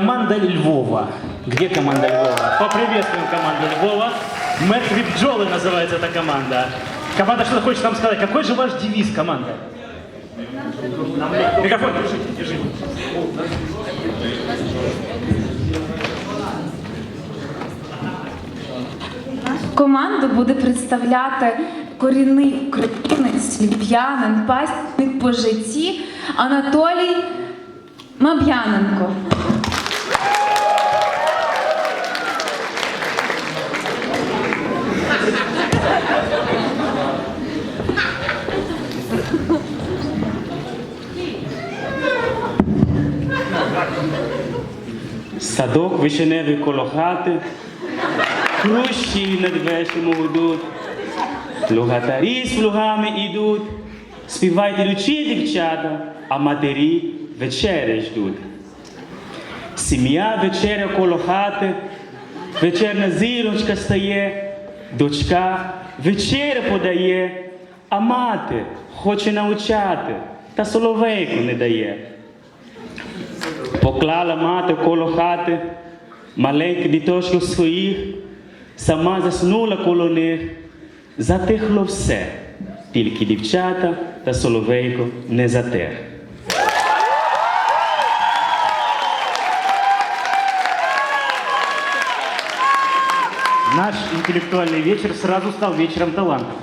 Команда Львова. Где команда Львова? Поприветствуем команду Львова. Мертвые пчелы называется эта команда. Команда что-то хочет нам сказать. Какой же ваш девиз, команда? Микрофон держите, держите. Команду буде представляти корінний українець, львів'янин, пасічник по житті Анатолій Маб'яненко. Садок вишеневий коло хати, хрущі над вешем гудуть, плугатарі з плугами ідуть, співайте лючі дівчата, а матері вечеря ждуть. Сім'я вечеря коло хати, вечерна зірочка стає, дочка вечеря подає, а мати хоче навчати, та соловейку не дає. Поклала мати коло хати маленьких діточків своїх, сама заснула коло них, затихло все, тільки дівчата та соловейко не затих. Наш интеллектуальный вечер сразу стал вечером талантов.